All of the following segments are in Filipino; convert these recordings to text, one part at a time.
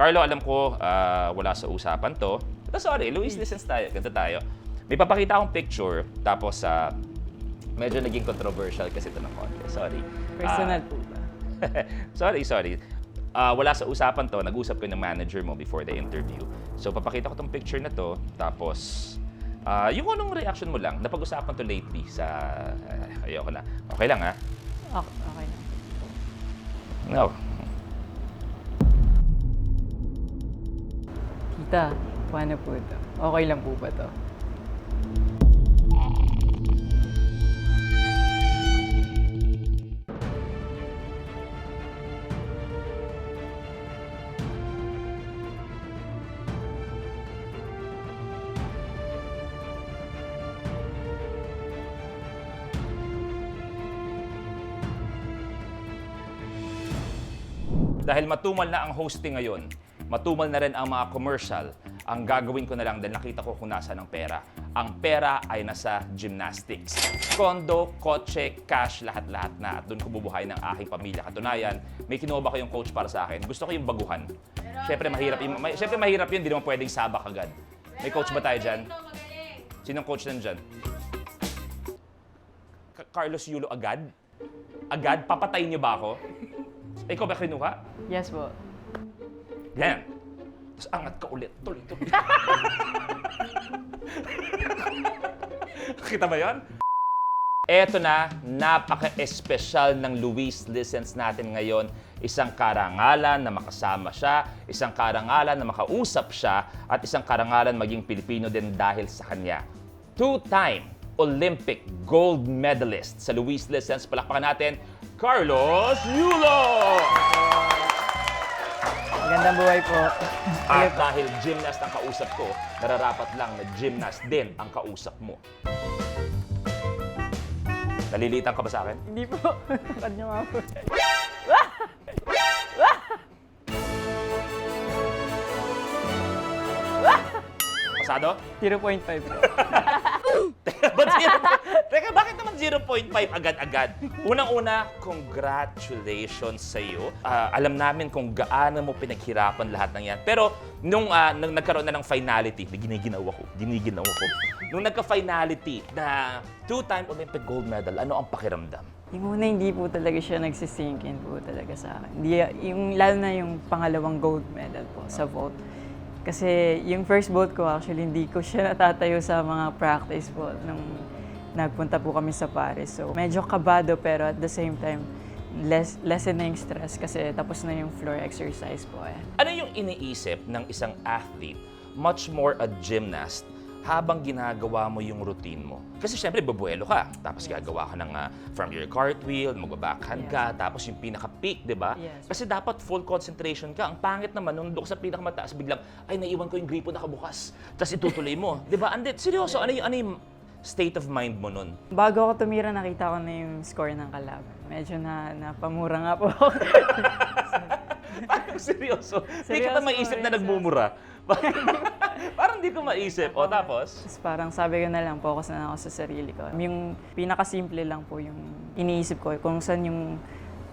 Carlo, alam ko ah, wala sa usapan to. Pero sorry, Luis, listens tayo. Ganito tayo. May papakita akong picture, tapos sa medyo naging controversial kasi ito ng konti. Sorry. Personal po ba? sorry, sorry. Ah, wala sa usapan to, nag-usap ko ng manager mo before the interview. So, papakita ko tong picture na to, tapos, ah, yung anong reaction mo lang, napag-usapan to lately sa, ah, ayoko na. Okay lang ha? Okay, okay lang. No. Tita, paano po ito? Okay lang po ba to? Dahil matumal na ang hosting ngayon, matumal na rin ang mga commercial, ang gagawin ko na lang dahil nakita ko kung nasa ng pera. Ang pera ay nasa gymnastics. Kondo, kotse, cash, lahat-lahat na. At doon ko bubuhay ng aking pamilya. Katunayan, may kinuha ba kayong coach para sa akin? Gusto ko yung baguhan. Siyempre mahirap, yung, may, siyempre mahirap yun, hindi naman pwedeng sabak agad. May coach ba tayo dyan? Sinong coach nandyan? Carlos Yulo agad? Agad? Papatayin niyo ba ako? Ikaw ba kinuha? Yes po. Yan. Tapos angat ka ulit. Tuloy, tuloy. Kita ba yan? Eto na, napaka-espesyal ng Luis Listens natin ngayon. Isang karangalan na makasama siya, isang karangalan na makausap siya, at isang karangalan maging Pilipino din dahil sa kanya. Two-time Olympic gold medalist sa Luis Listens. Palakpakan natin, Carlos Yulo! Magandang buhay po. At dahil gymnast ang kausap ko, nararapat lang na gymnast din ang kausap mo. Nalilitan ka ba sa akin? Hindi po. Kanya nga po. Pasado? 0.5 po. Ba't zero- Teka, bakit naman 0.5 agad-agad? Unang-una, congratulations sa iyo. Ah, alam namin kung gaano mo pinaghirapan lahat ng yan. Pero nung, ah, nung nagkaroon na ng finality, giniginaw ako, giniginaw ako. Nung nagka-finality na two-time Olympic gold medal, ano ang pakiramdam? Yung una, hindi po talaga siya nagsisink in po talaga sa akin. Hindi, yung, lalo na yung pangalawang gold medal po sa vault. Kasi yung first vault ko actually, hindi ko siya natatayo sa mga practice po nung nagpunta po kami sa Paris. So medyo kabado pero at the same time, less, lessen na yung stress kasi tapos na yung floor exercise po eh. Ano yung iniisip ng isang athlete, much more a gymnast, habang ginagawa mo yung routine mo? Kasi syempre, babuelo ka. Tapos gagawa ka ng ah, from your cartwheel, magbabackhand ka, tapos yung pinaka-peak, di ba? Yes. Kasi dapat full concentration ka. Ang pangit naman, nung doon sa pinakamataas, biglang, ay, naiwan ko yung gripo nakabukas. Tapos itutuloy mo. di ba? Andit, seryoso, ano yung, ano yung state of mind mo nun? Bago ako tumira, nakita ko na yung score ng kalaban. Medyo na napamura nga po ako. Parang seryoso. Hindi kita Seryoso, maisip na nagmumura. Parang hindi ko maisip. O tapos? Tapos parang sabi ko na lang, focus na lang ako sa sarili ko. Yung pinakasimple lang po yung iniisip ko, kung saan yung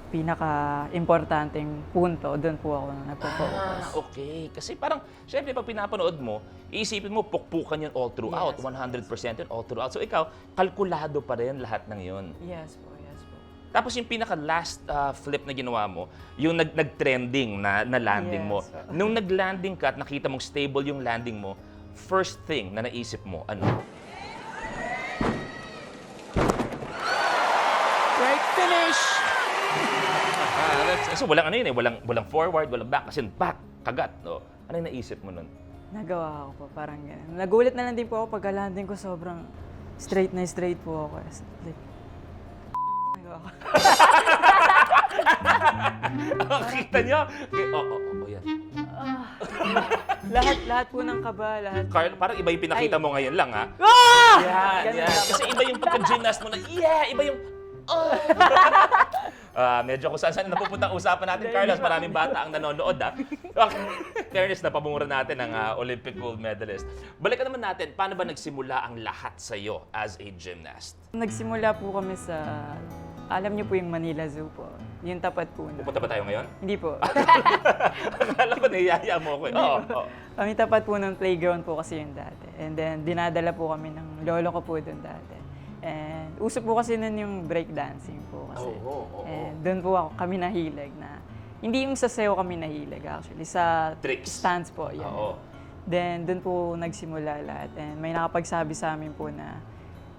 pinaka-importanteng punto, doon po ako nagpo-focus. Ah, okay. Kasi parang, syempre, pag pinapanood mo, iisipin mo, pukpukan yun all throughout. Yes. 100% yun all throughout. So ikaw, kalkulado pa rin lahat ng yun. Yes po, yes po. Tapos yung pinaka-last ah, flip na ginawa mo, yung nag- nag-trending na, na landing mo. Yes. Nung nag-landing ka at nakita mong stable yung landing mo, first thing na naisip mo, ano? Right finish! Ah, so walang ano yun eh, walang, walang forward, walang back, kasi back, kagat. No? Ano yung naisip mo nun? Nagawa ko po, parang gano'n. Nagulat na lang din po ako pagka landing ko sobrang straight na straight po ako. Like, nagawa ko. Kita niyo? Okay, oh, oh, oh, oh, yan. lahat, lahat po ng kaba, lahat. Carl, parang iba yung pinakita Ay. mo ngayon lang, ha? Ah! Yan, Ganun yan. lang. Kasi iba yung pagka-gymnast mo na, yeah, iba yung, oh. Ah, medyo kung saan saan napupunta ang usapan natin, Carlos. Maraming bata ang nanonood, ha? Okay. Fairness, napamura natin ang ah, Olympic gold medalist. Balikan naman natin, paano ba nagsimula ang lahat sa'yo as a gymnast? Nagsimula po kami sa, alam niyo po yung Manila Zoo po. Yung tapat po nun. Pupunta ba tayo ngayon? Hindi po. Akala ko niyaya mo ako. eh. Oo. oo. Kami tapat po ng playground po kasi yung dati. And then, dinadala po kami ng lolo ko po doon dati. And uso po kasi nun yung breakdancing po kasi. Oo, oo, oo. And doon po ako, kami nahilig na, hindi yung sa sayo kami nahilig actually, sa Tricks. stance po. Yan. Oo. Then, doon po nagsimula lahat. And may nakapagsabi sa amin po na,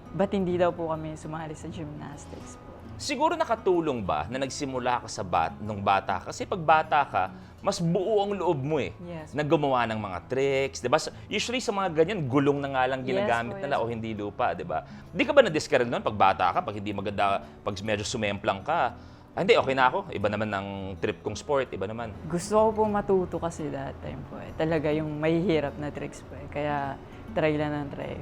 ba't hindi daw po kami sumali sa gymnastics po? Siguro nakatulong ba na nagsimula ka sa bat nung bata? Kasi pag bata ka, mas buo ang loob mo eh. Yes. Na gumawa ng mga tricks, 'di ba? Usually sa mga ganyan, gulong na nga lang Yes ginagamit po, nila yes o hindi lupa, 'di ba? Di ka ba na-discourage noon pag bata ka, pag hindi maganda, pag medyo sumemplang ka? Ah, hindi, okay na ako. Iba naman ng trip kong sport, iba naman. Gusto ko po matuto kasi that time po eh. Talaga yung mahihirap na tricks po eh. Kaya try lang ng try.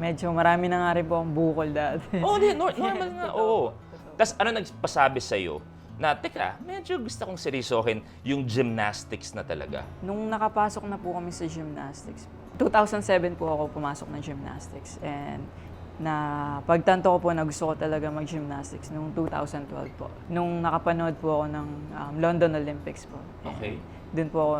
Medyo marami na nga rin po ang bukol dati. Oo, oh, nor- normal nga, oo. Tapos ano nagpasabi sa'yo na, teka, medyo gusto kong seryosohin yung gymnastics na talaga. Nung nakapasok na po kami sa gymnastics, 2007 po ako pumasok ng gymnastics. And na pagtanto ko po na gusto ko talaga mag-gymnastics nung 2012 po. Nung nakapanood po ako ng um, London Olympics po. Okay. Doon po ako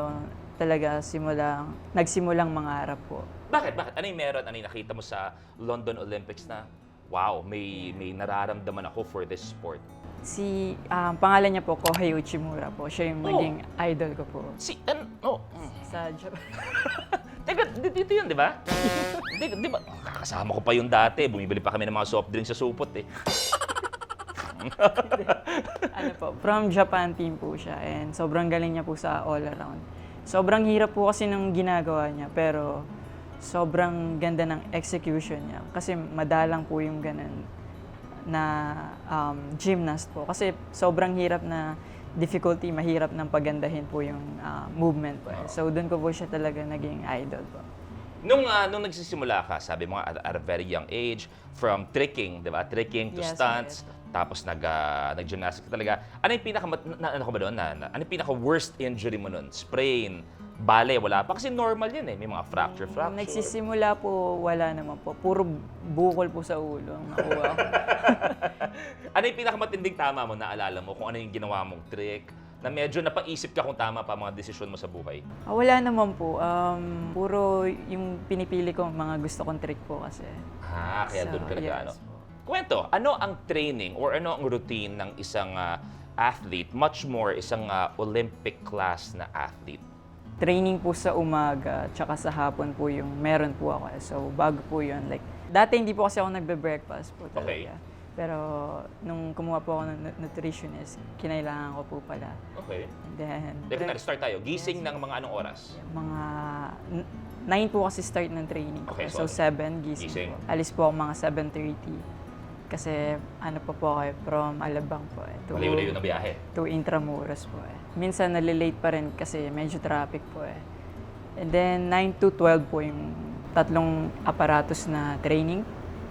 talaga simula, nagsimulang mangarap po. Bakit? Bakit? Ano yung meron? Ano yung nakita mo sa London Olympics na, wow, may, may nararamdaman ako for this sport? Si, um, pangalan niya po, Kohei Uchimura po. Siya yung Oh. idol ko po. Si, ano, oh, mm. Sa Japan. Teka, di- dito yun, di ba? di, di ba? Kakasama ko pa yun dati. Bumibili pa kami ng mga soft drinks sa supot eh. ano po, from Japan team po siya. And sobrang galing niya po sa all around. Sobrang hirap po kasi ng ginagawa niya. Pero sobrang ganda ng execution niya. Kasi madalang po yung ganun na um, gymnast po. Kasi sobrang hirap na difficulty, mahirap ng pagandahin po yung ah, movement po. eh. So doon ko po siya talaga naging idol po. Nung, ah, nung nagsisimula ka, sabi mo at, at a very young age, from tricking, di ba? Tricking to Yes, stunts, yes. Tapos nag, ah, nag-gymnastics talaga. Ano yung pinaka, na, ano ka ba doon? Na, na- ano yung pinaka worst injury mo noon? Sprain, bale, wala pa. Kasi normal yun eh. May mga fracture, fracture. nagsisimula po, wala naman po. Puro bukol po sa ulo ang nakuha ko. Ano yung pinakamatinding tama mo, naalala mo, kung ano yung ginawa mong trick, na medyo napaisip ka kung tama pa mga desisyon mo sa buhay? Ah, wala naman po. Um, puro yung pinipili ko mga gusto kong trick po kasi. Ah, kaya So, doon ka nag yes ano. Kwento, ano ang training or ano ang routine ng isang ah, athlete, much more isang ah, Olympic class na athlete? Training po sa umaga, tsaka sa hapon po yung meron po ako. eh. So, bago po yun. Like, dati hindi po kasi ako nagbe-breakfast po talaga. Okay. Pero nung kumuha po ako ng nu- nutritionist, kinailangan ko po pala. Okay. And then, Teka tayo, start tayo. Gising ng mga anong oras? mga 9 po kasi start ng training ko. Okay, so, so, 7 gising, gising. po. Alis po ako mga 7.30. Kasi ano po po ako eh, from Alabang po eh. To, Malayo-layo na biyahe. to Intramuros po eh. Minsan nalilate pa rin kasi medyo traffic po eh. And then 9 to 12 po yung tatlong aparatos na training.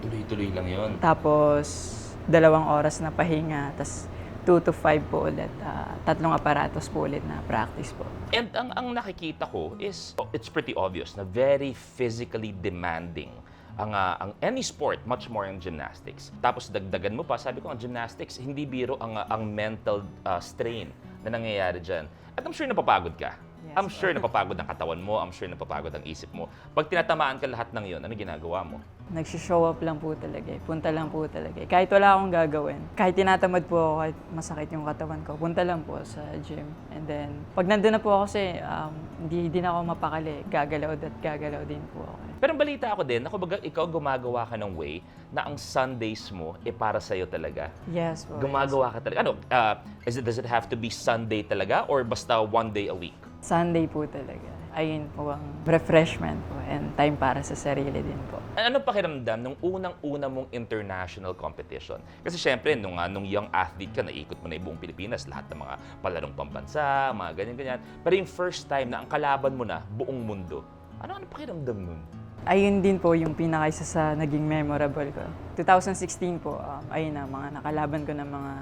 Tuloy-tuloy lang yon. Tapos dalawang oras na pahinga. Tapos 2 to 5 po ulit. ah, tatlong aparatos po ulit na practice po. And ang, ang nakikita ko is, oh, it's pretty obvious na very physically demanding ang, ah, ang any sport, much more ang gymnastics. Tapos dagdagan mo pa, sabi ko, ang gymnastics, hindi biro ang, ah, ang mental ah, strain na nangyayari dyan. At I'm sure napapagod ka. Yes, I'm sure napapagod ang katawan mo, I'm sure napapagod ang isip mo. Pag tinatamaan ka lahat ng yon, ano ginagawa mo? Nagsishow up lang po talaga eh. Punta lang po talaga eh. Kahit wala akong gagawin. Kahit tinatamad po ako, kahit masakit yung katawan ko, punta lang po sa gym. And then, pag nandun na po ako kasi, um, hindi din ako mapakali. Gagalaw at gagalaw din po ako. eh. Pero balita ako din, ako baga, ikaw gumagawa ka ng way na ang Sundays mo e para sa'yo talaga. Yes po. Gumagawa ka talaga. Ano, uh, is it, does it have to be Sunday talaga or basta one day a week? Sunday po talaga. Ayun po ang refreshment po and time para sa sarili din po. Ano pakiramdam nung unang-una mong international competition? Kasi syempre, nung, ah, nung young athlete ka, naikot mo na yung buong Pilipinas, lahat ng mga palarong pambansa, mga ganyan-ganyan. Pero yung first time na ang kalaban mo na buong mundo, ano ano pakiramdam nun? Ayun din po yung pinakaisa sa naging memorable ko. 2016 po, um, ayun na, mga nakalaban ko ng mga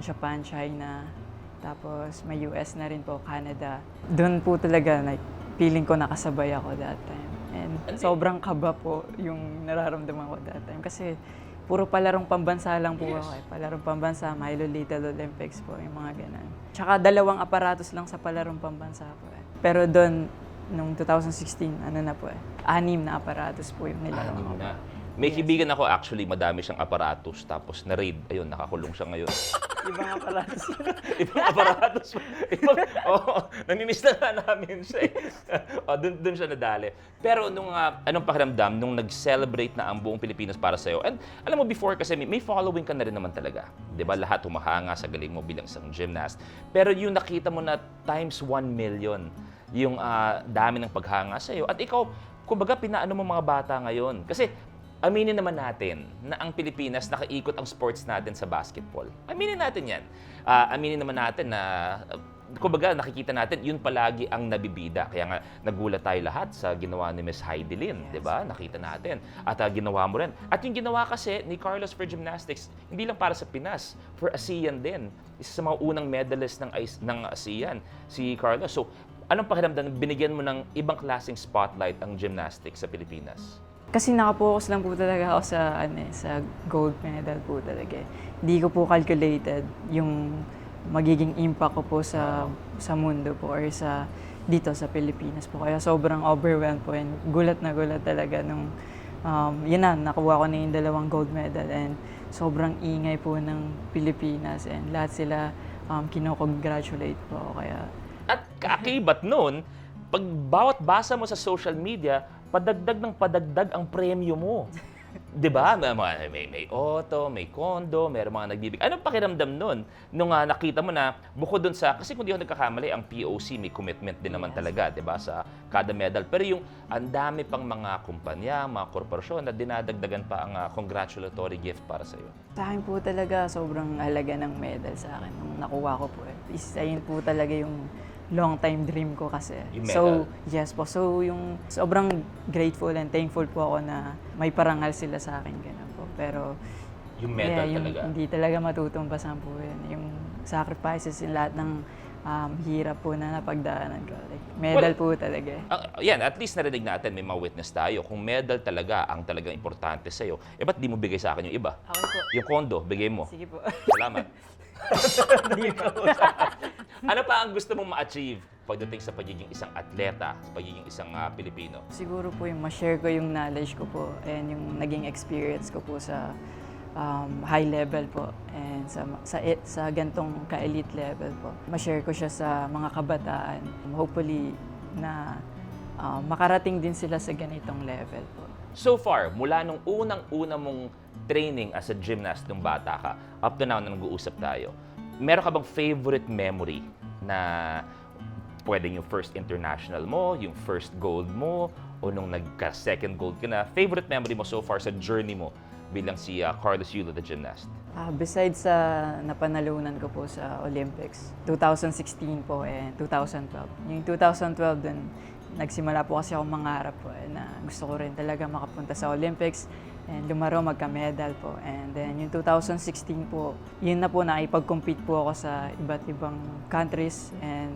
Japan, China, tapos may US na rin po, Canada. Doon po talaga, like, feeling ko nakasabay ako that time. And Hindi. sobrang kaba po yung nararamdaman ko that time. Kasi puro palarong pambansa lang po Yes. ako. Eh. Palarong pambansa, Milo Little Olympics po, yung mga ganun. Tsaka dalawang aparatos lang sa palarong pambansa po eh. Pero doon, nung 2016, ano na po eh, anim na aparatos po yung nilaro Anim ko. May kaibigan ako actually, madami siyang aparatus, tapos na-raid. Ayun, nakakulong siya ngayon. Ibang aparatos. Ibang aparatus. Ibang, oo, namimiss na nga namin siya eh. o, dun, dun siya nadali. Pero nung, ah, anong pakiramdam, nung nag-celebrate na ang buong Pilipinas para sa'yo, and alam mo, before kasi may, may following ka na rin naman talaga. Di ba? Lahat humahanga sa galing mo bilang isang gymnast. Pero yung nakita mo na times 1 million, yung ah, dami ng paghanga sa'yo. At ikaw, kumbaga, pinaano mo mga bata ngayon. Kasi Aminin naman natin na ang Pilipinas nakaikot ang sports natin sa basketball. Aminin natin yan. Ah, aminin naman natin na, uh, kumbaga nakikita natin, yun palagi ang nabibida. Kaya nga nagulat tayo lahat sa ginawa ni Miss Heidi Lin, di ba? Nakita natin. At ah, ginawa mo rin. At yung ginawa kasi ni Carlos for Gymnastics, hindi lang para sa Pinas, for ASEAN din. Isa sa mga unang medalist ng, ng ASEAN, si Carlos. So, anong pakiramdam? Binigyan mo ng ibang klaseng spotlight ang gymnastics sa Pilipinas? Kasi nakapokus lang po talaga ako sa, ano, eh, sa gold medal po talaga. eh. Hindi ko po calculated yung magiging impact ko po sa sa mundo po or sa dito sa Pilipinas po. Kaya sobrang overwhelmed po and gulat na gulat talaga nung um, yun na, nakuha ko na yung dalawang gold medal and sobrang ingay po ng Pilipinas and lahat sila um, kinokongratulate po. Kaya At kaakibat nun, pag bawat basa mo sa social media, padagdag ng padagdag ang premyo mo. 'Di ba? May, may, may auto, may condo, may mga nagbibig. Anong pakiramdam nun? Nung ah, nakita mo na, bukod dun sa, kasi kung di ako nagkakamali, ang POC may commitment din naman Yes. talaga, 'di ba, sa kada medal. Pero yung ang dami pang mga kumpanya, mga korporasyon na dinadagdagan pa ang ah, congratulatory gift para sa iyo. Sa akin po talaga sobrang halaga ng medal sa akin nung nakuha ko po. Eh. Isa yun po talaga yung long time dream ko kasi. Yung So, yes po. So, yung sobrang grateful and thankful po ako na may parangal sila sa akin. Ganun po. Pero, Yung medal yeah, yung talaga. hindi talaga matutumpasan po yun. Yung sacrifices, yung lahat ng um, hirap po na napagdaanan ko. Like, medal po talaga. Ah, yan, at least narinig natin, may mga witness tayo. Kung medal talaga ang talagang importante sa'yo, eh ba't di mo bigay sa akin yung iba? Okay po. Yung kondo, bigay mo. Sige po. Salamat. ano pa ang gusto mong ma-achieve pagdating sa pagiging isang atleta, sa pagiging isang ah, Pilipino? Siguro po yung ma-share ko yung knowledge ko po and yung naging experience ko po sa um, high level po and sa sa e- sa gantong ka-elite level po. Ma-share ko siya sa mga kabataan. Hopefully na um, makarating din sila sa ganitong level po. So far, mula nung unang-una mong training as a gymnast nung bata ka, up to now na nag-uusap tayo, meron ka bang favorite memory na pwedeng yung first international mo, yung first gold mo, o nung nagka-second gold ka na, favorite memory mo so far sa journey mo bilang si ah, Carlos Yulo, the gymnast? Ah, besides sa napanalunan ko po sa Olympics, 2016 po and 2012. Yung 2012 dun, nagsimula po kasi ako mangarap po eh, na gusto ko rin talaga makapunta sa Olympics and lumaro magka-medal po. And then yung 2016 po, yun na po nakipag-compete po ako sa iba't ibang countries and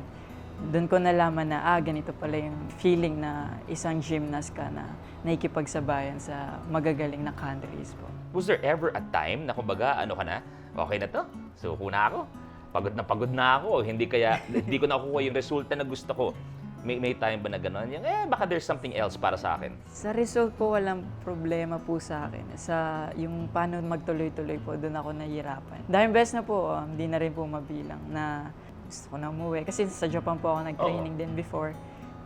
doon ko nalaman na, ah, ganito pala yung feeling na isang gymnast ka na nakikipagsabayan sa magagaling na countries po. Was there ever a time na kumbaga, ano ka na, okay na to, suko na ako, pagod na pagod na ako, hindi kaya, hindi ko nakukuha yung resulta na gusto ko. May, may time ba na gano'n? Yung, eh, baka there's something else para sa akin. Sa result po, walang problema po sa akin. Sa yung paano magtuloy-tuloy po, doon ako nahihirapan. Dahil best na po, um, di na rin po mabilang na gusto ko na umuwi. Kasi sa Japan po ako nag-training din before.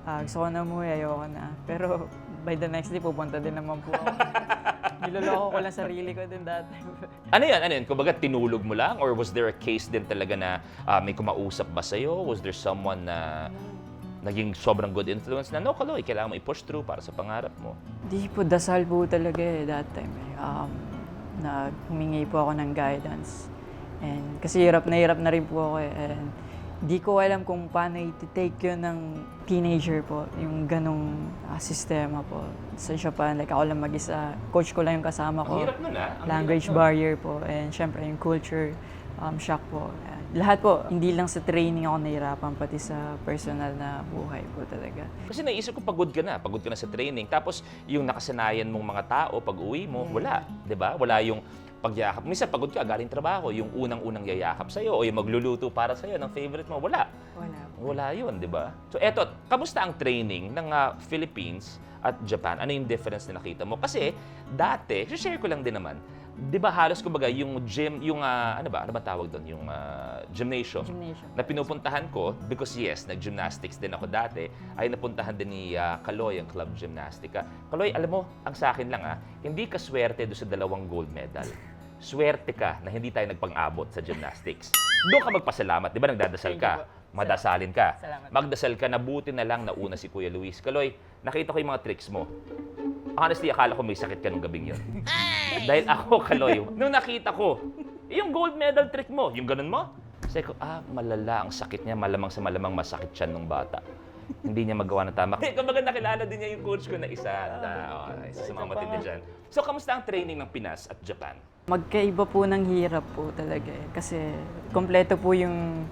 Ah, gusto ko na umuwi, ayoko na. Pero by the next day, pupunta din naman po ako. Niloloko ko lang sarili ko din dati. Ano yan? Ano yan? Kumbaga, tinulog mo lang? Or was there a case din talaga na ah, may kumausap ba sa'yo? Was there someone na naging sobrang good influence na, no, Kaloy, kailangan mo i-push through para sa pangarap mo? Di po, dasal po talaga eh, that time eh. Um, na humingi po ako ng guidance. And kasi hirap na hirap na rin po ako eh. And di ko alam kung paano i-take yun ng teenager po, yung ganong ah, sistema po. Sa Japan, like ako lang mag-isa, coach ko lang yung kasama ko. Ang hirap nun, ah. Ang Language nun. barrier po, and syempre yung culture um, shock po. Lahat po, hindi lang sa training ako nahirapan, pati sa personal na buhay po talaga. Kasi naisip ko pagod ka na, pagod ka na sa training. Tapos yung nakasanayan mong mga tao pag uwi mo, wala, 'di ba? Wala yung pagyakap. Minsan pagod ka galing trabaho, yung unang-unang yayakap sa o yung magluluto para sa ng favorite mo, wala. Wala po. Wala 'yun, 'di ba? So eto, kamusta ang training ng ah, Philippines at Japan? Ano yung difference na nakita mo? Kasi dati, share ko lang din naman. 'Di ba halos kumbaga yung gym, yung ah, ano ba, ano ba tawag doon, yung ah, gymnasium Gymnasium. na pinupuntahan ko because yes, nag-gymnastics din ako dati, ay napuntahan din ni ah, Kaloy ang Club Gymnastica. Kaloy, alam mo, ang sa akin lang ah, hindi ka swerte doon sa dalawang gold medal. Swerte ka na hindi tayo nagpang-abot sa gymnastics. Doon ka magpasalamat, di ba nagdadasal ka? Madasalin ka. Salamat. Magdasal ka, nabuti na lang nauna si Kuya Luis. Kaloy, nakita ko yung mga tricks mo. Honestly, akala ko may sakit ka nung gabing yun. Dahil ako, Kaloy, nung nakita ko, yung gold medal trick mo, yung ganun mo, sabi ko, ah, malala ang sakit niya, malamang sa malamang masakit siya nung bata. Hindi niya magawa ng tama. Eh, kumbaga nakilala din niya yung coach ko na isa. Na, oh, isa sa mga matindi dyan. So, kamusta ang training ng Pinas at Japan? Magkaiba po ng hirap po talaga eh. Kasi kompleto po yung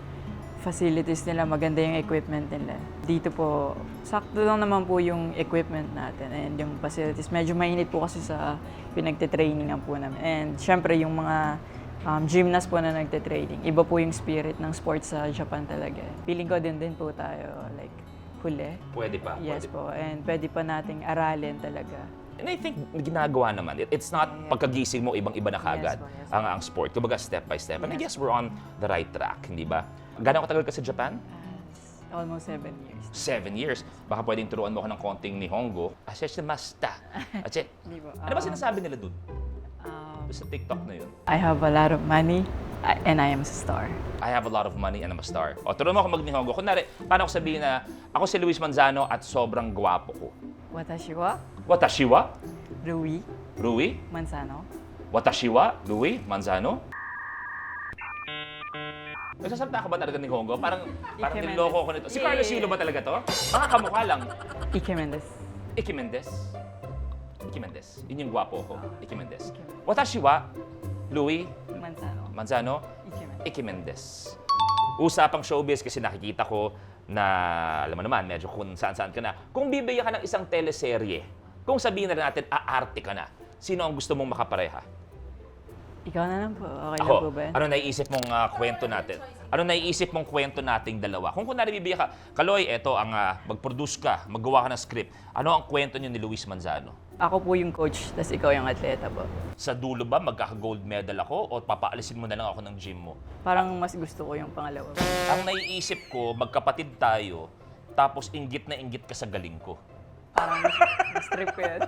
facilities nila, maganda yung equipment nila. Dito po, sakto lang naman po yung equipment natin and yung facilities. Medyo mainit po kasi sa pinagte-trainingan po namin. And syempre yung mga um, gymnast po na nagte-training, iba po yung spirit ng sports sa Japan talaga. Feeling ko din din po tayo like huli. Pwede pa. Yes pwede po, and pwede pa nating aralin talaga. And I think ginagawa naman. It- It's not pagkagising mo, ibang-iba na kagad Yes po, yes po. ang, ang sport. Kumbaga step by step. And I Yes guess we're on the right track, hindi ba? Gano'ng katagal ka sa Japan? Almost seven years. Seven years. Baka pwedeng turuan mo ako ng konting Nihongo. Aseshimashita. Ache. Hindi po. Ano ba Um, sinasabi nila doon? Um, Sa TikTok na yun. I have a lot of money and I am a star. I have a lot of money and I'm a star. O, turuan mo ako mag-Nihongo. Kunwari, paano ko sabihin na ako si Luis Manzano at sobrang gwapo ko? Watashi wa Watashi wa? Rui Rui? Manzano. Watashi wa? Louis Manzano? Nagsasalita ka ba talaga ni Hongo? Parang, parang Ike niloko Mendez. ko nito. Si Carlos yeah. ba talaga to? Baka kamukha lang. Ike Mendes. Iki Mendez. Iki Mendez. Yun yung gwapo ko. Mendez. Ike Mendez. Watashi wa? Louis Manzano. Manzano? Ike Mendes. Iki Mendez. Usapang showbiz kasi nakikita ko na, alam mo naman, medyo kung saan-saan ka na. Kung bibigyan ka ng isang teleserye, kung sabihin na natin, aarte ka na, sino ang gusto mong makapareha? Ikaw na lang po. Okay Ako, lang po ba? ano naiisip mong ah, kwento natin? Ano naiisip mong kwento nating dalawa? Kung kunwari bibigyan ka, Kaloy, eto ang ah, mag-produce ka, maggawa ka ng script. Ano ang kwento niyo ni Luis Manzano? Ako po yung coach, tapos ikaw yung atleta po. Sa dulo ba, magkaka-gold medal ako o papaalisin mo na lang ako ng gym mo? Parang mas gusto ko yung pangalawa. Ang naiisip ko, magkapatid tayo, tapos inggit na inggit ka sa galing ko. Parang mas, mas trip ko yan.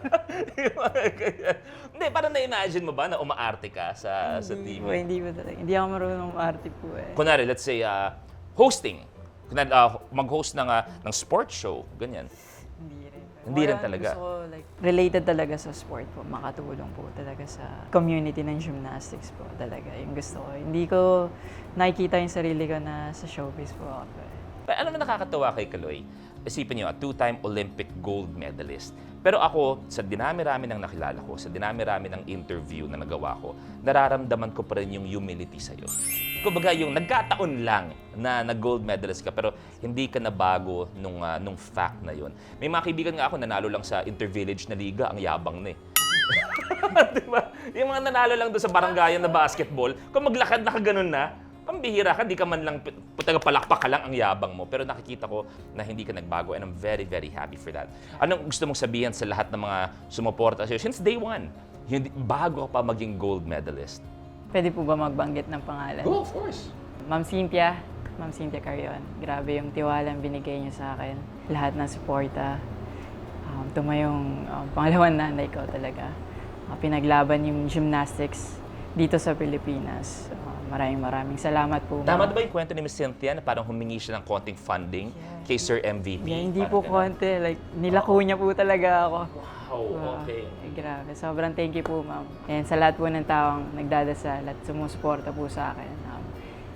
Yung mga ganyan. Hindi, parang na-imagine mo ba na umaarte ka sa, sa hindi TV? po, hindi po talaga. Hindi ako marunong umarte po eh. Kunwari, let's say, ah, hosting. Kunwari, ah, mag-host ng, ah, ng sports show, ganyan. Hindi rin. Hindi rin talaga. Gusto ko, like, related talaga sa sport po. Makatulong po talaga sa community ng gymnastics po talaga. Yung gusto ko. Hindi ko nakikita yung sarili ko na sa showbiz po ako. eh. Pero alam mo nakakatawa kay Kaloy? Isipin niyo, a two-time Olympic gold medalist. Pero ako, sa dinami-rami ng nakilala ko, sa dinami-rami ng interview na nagawa ko, nararamdaman ko pa rin yung humility sa'yo. Kumbaga, yung nagkataon lang na nag-gold medalist ka, pero hindi ka nabago nung, ah, nung fact na yun. May mga kaibigan nga ako, nanalo lang sa intervillage na liga, ang yabang na eh. diba? Yung mga nanalo lang doon sa barangayan na basketball, kung maglakad na ka ganun na, pambihira ka, di ka man lang, putaga palakpak ka lang ang yabang mo. Pero nakikita ko na hindi ka nagbago and I'm very, very happy for that. Anong gusto mong sabihin sa lahat ng mga sumuporta sa'yo since day one? Hindi, bago ka pa maging gold medalist. Pwede po ba magbanggit ng pangalan? of course. Ma'am Cynthia, Ma'am Cynthia Carion, grabe yung tiwalang binigay niyo sa akin. Lahat ng suporta. Um, tumayong um, pangalawang nanay ko talaga. Uh, pinaglaban yung gymnastics dito sa Pilipinas. Uh, maraming maraming salamat po. Tama ba yung kwento ni Miss Cynthia na parang humingi siya ng konting funding kay Sir MVP? Yeah, hindi po ganun. konti. Like, nilako niya po talaga ako. Wow, Ah, okay. eh, grabe. Sobrang thank you po, ma'am. And sa lahat po ng taong nagdadasal at sumusuporta po sa akin. Um,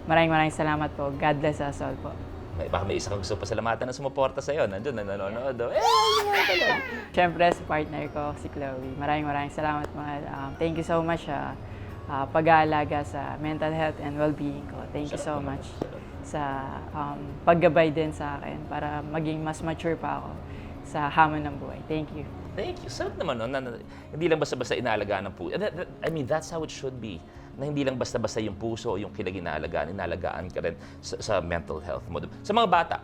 maraming maraming salamat po. God bless us all po. May, baka may isa kang gusto pasalamatan na sumuporta sa'yo. Nandun, na nanonood. oh. Eh, Siyempre, sa partner ko, si Chloe. Maraming maraming salamat, mahal. Um, thank you so much. ah. Ah, pag-aalaga sa mental health and well-being ko. Thank you so much sa um, paggabay din sa akin para maging mas mature pa ako sa hamon ng buhay. Thank you. Thank you. Sarap naman, no? Na, na- hindi lang basta-basta inaalagaan ng puso. I mean, that's how it should be. Na hindi lang basta-basta yung puso o yung kilag inaalagaan, inaalagaan ka rin sa, sa mental health mo. Sa mga bata,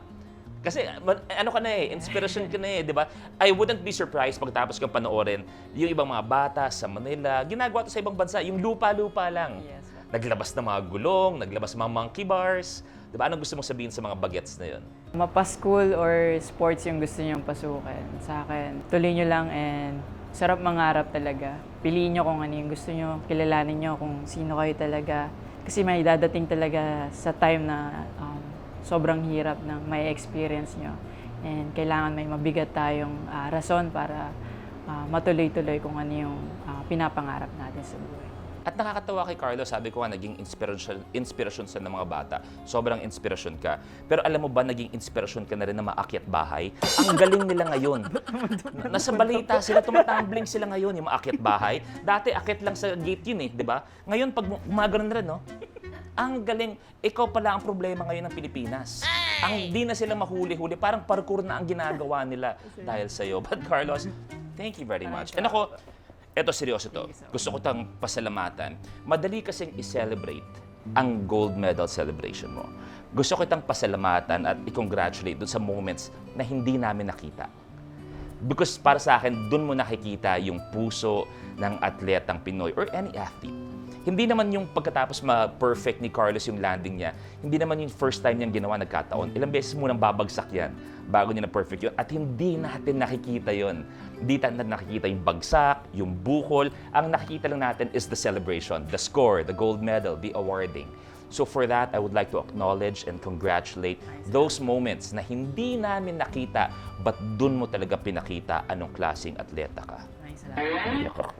kasi ano ka na eh, inspiration ka na eh, di ba? I wouldn't be surprised pagtapos kang panoorin yung ibang mga bata sa Manila, ginagawa to sa ibang bansa, yung lupa-lupa lang. Yes, ma'am. Naglabas ng mga gulong, naglabas ng mga monkey bars. Di ba? Anong gusto mong sabihin sa mga bagets na yun? Mapa-school or sports yung gusto niyong pasukin. Sa akin, tuloy niyo lang and sarap mangarap talaga. Piliin niyo kung ano yung gusto niyo, kilalanin niyo kung sino kayo talaga. Kasi may dadating talaga sa time na um, sobrang hirap ng may experience niyo. And kailangan may mabigat tayong ah, rason para ah, matuloy-tuloy kung ano yung ah, pinapangarap natin sa buhay. At nakakatawa kay Carlo, sabi ko nga, naging inspiration, inspiration sa ng mga bata. Sobrang inspiration ka. Pero alam mo ba, naging inspiration ka na rin na maakyat bahay? Ang galing nila ngayon. Nasa balita sila, tumatumbling sila ngayon, yung maakyat bahay. Dati, akyat lang sa gate yun eh, di ba? Ngayon, pag gumagano na rin, no? Ang galing, ikaw pala ang problema ngayon ng Pilipinas. Ang di na sila mahuli-huli, parang parkour na ang ginagawa nila dahil sa'yo. But Carlos, thank you very much. And ako, eto seryoso to. Gusto ko tang pasalamatan. Madali kasing i-celebrate ang gold medal celebration mo. Gusto ko itang pasalamatan at i-congratulate dun sa moments na hindi namin nakita. Because para sa akin, dun mo nakikita yung puso ng atletang Pinoy or any athlete. Hindi naman yung pagkatapos ma-perfect ni Carlos yung landing niya, hindi naman yung first time niyang ginawa nagkataon. Ilang beses munang babagsak yan bago niya na-perfect yun. At hindi natin nakikita yon. Hindi natin nakikita yung bagsak, yung bukol. Ang nakikita lang natin is the celebration, the score, the gold medal, the awarding. So for that, I would like to acknowledge and congratulate those moments na hindi namin nakita, but dun mo talaga pinakita anong klaseng atleta ka. Maraming salamat.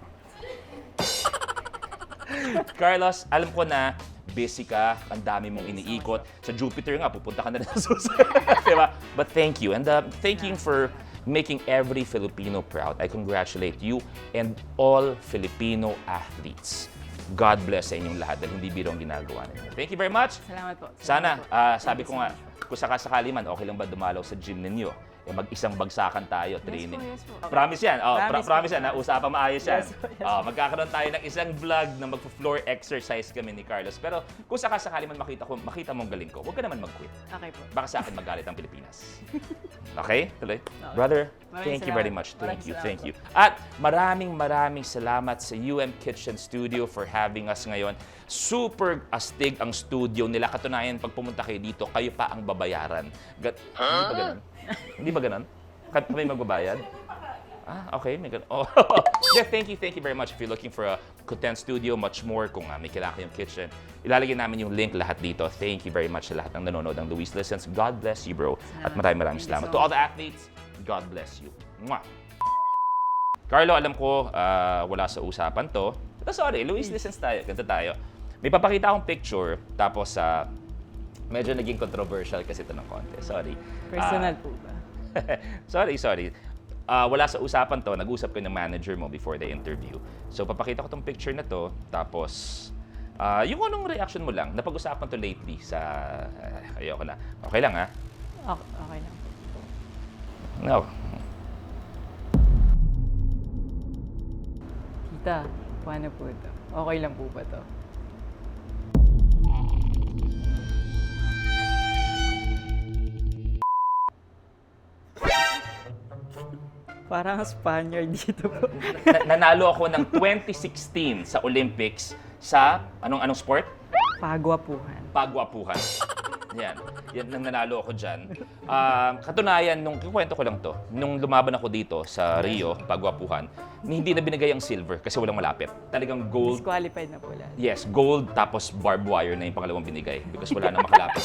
Carlos, alam ko na busy ka, ang dami mong iniikot. Sa Jupiter nga, pupunta ka na rin sa susunod. diba? But thank you. And uh, thank you for making every Filipino proud. I congratulate you and all Filipino athletes. God bless sa inyong lahat dahil hindi biro ang ginagawa ninyo. Thank you very much. Salamat po. Sana, Salamat po. ah, sabi ko nga, kung sakasakali man, okay lang ba dumalaw sa gym ninyo? Eh, mag-isang bagsakan tayo, training. yes po. Promise yan. Oh, Promise promise, po. promise yan. ha? Usapang maayos yan. Yes po, yes oh, magkakaroon tayo ng isang vlog na mag-floor exercise kami ni Carlos. Pero kung sakasakali man makita ko, makita mong galing ko, huwag ka naman mag-quit. Okay po. Baka sa akin magalit ang Pilipinas. Okay? Tuloy. Brother, Maraming thank you very salamat. much. Thank Maraming you, salamat thank po. you. At maraming maraming salamat sa UM Kitchen Studio for having us ngayon. Super astig ang studio nila. Katunayan, pag pumunta kayo dito, kayo pa ang babayaran. Ga- Hindi ba ganun? Hindi ba ganun? Ka- Kami magbabayad? Ah, okay. May ganun. Oh. yeah, thank you, thank you very much. If you're looking for a content studio, much more, kung uh, may kailangan kayong kitchen, ilalagay namin yung link lahat dito. Thank you very much sa lahat ng nanonood ng Luis Listens. God bless you, bro. At maraming maraming salamat. To all the athletes, God bless you. Mwah! Carlo, alam ko ah, wala sa usapan to. Pero sorry, Luis Listens tayo. Ganito tayo. May papakita akong picture, tapos sa medyo naging controversial kasi ito ng konti. Sorry. Personal Ah, po ba? sorry, sorry. Ah, wala sa usapan to, nag-usap ko ng manager mo before the interview. So, papakita ko tong picture na to, tapos, ah, yung anong reaction mo lang, napag-usapan to lately sa, ah, ayoko na. Okay lang ha? Okay, okay lang. No. Tita, paano po ito? Okay lang po ba to? Parang Spaniard dito po. Na- nanalo ako ng 2016 sa Olympics sa, anong anong sport? Pagwapuhan. Pagwapuhan. Yan. Yan nang nanalo ako dyan. Ah, katunayan, nung, kwento ko lang to, nung lumaban ako dito sa Rio, Pagwapuhan, hindi na binigay ang silver kasi walang malapit. Talagang gold. Disqualified na po lahat. Yes, gold tapos barbed wire na yung pangalawang binigay because wala na makalapit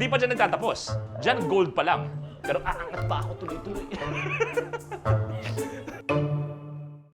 Hindi pa dyan nagtatapos. Dyan, gold pa lang. Pero aangat pa ako tuloy-tuloy.